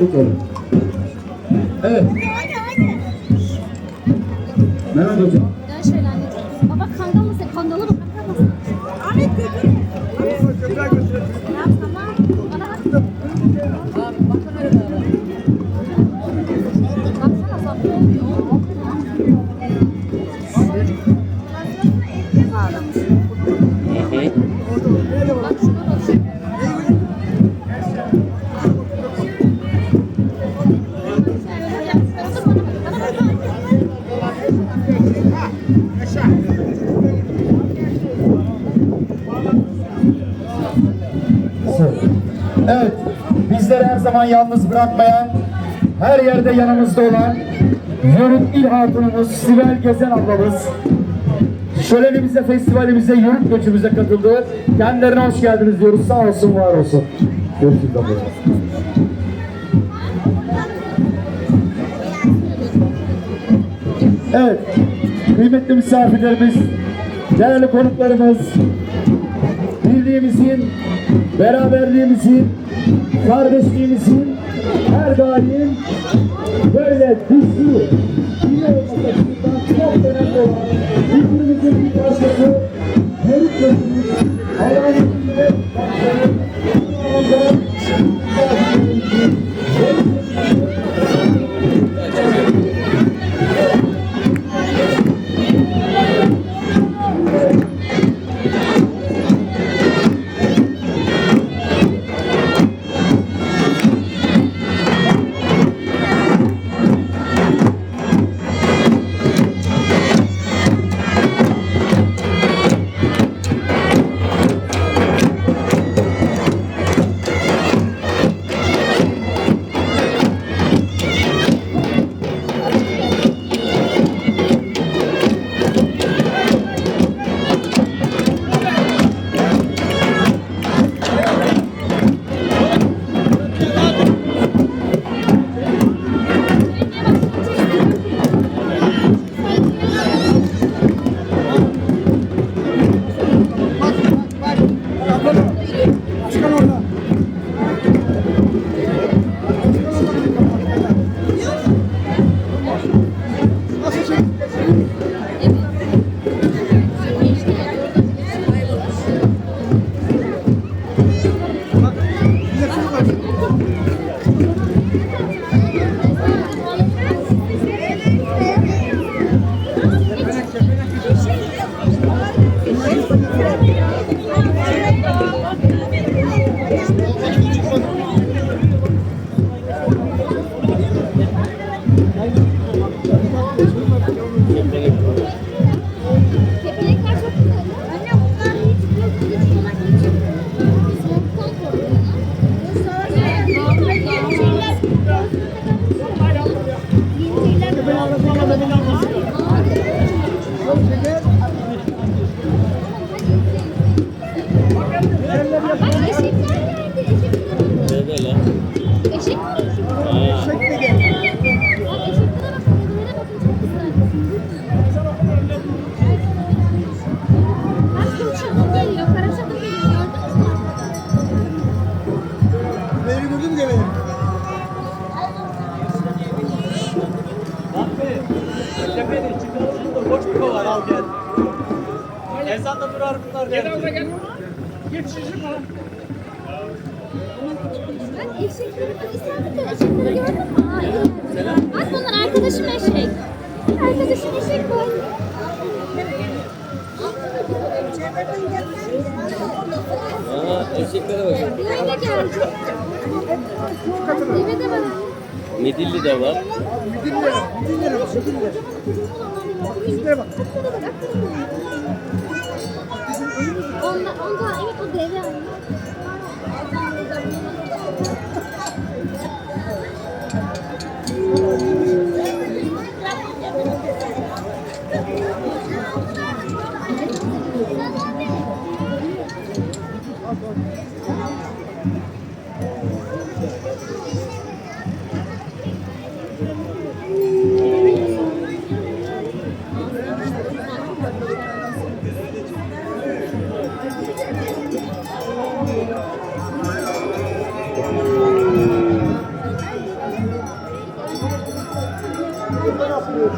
Tut oğlum. Evet. Mehmet hocam. Dön şöyle anneciğim. Baba kangal mısın? Kangalı mı? Ahmet götür. Ya tamam. Bana bak. Baksana Evet. Bizleri her zaman yalnız bırakmayan, her yerde yanımızda olan Yörük İl Hatunumuz Sibel Gezen ablamız şölenimize, festivalimize, yörük göçümüze katıldı. Kendilerine hoş geldiniz diyoruz. Sağ olsun, var olsun. Görüşürüz abla. Evet, kıymetli misafirlerimiz, değerli konuklarımız, birliğimizin, beraberliğimizin, kardeşliğimizin her daim böyle güçlü, iyi açısından çok önemli olan birbirimizin bir parçası, gözümüz, Allah'ın al gel. Ezanda durar bunlar gel. Bak isabet et. Eşekleri gördün mü? Aa, iyi. Bak bunlar arkadaşım eşek. Arkadaşım eşek bu. Aa eşeklere bakın. Nereye geldi? Deve de var. Midilli de var. Onda, onda evet 이걸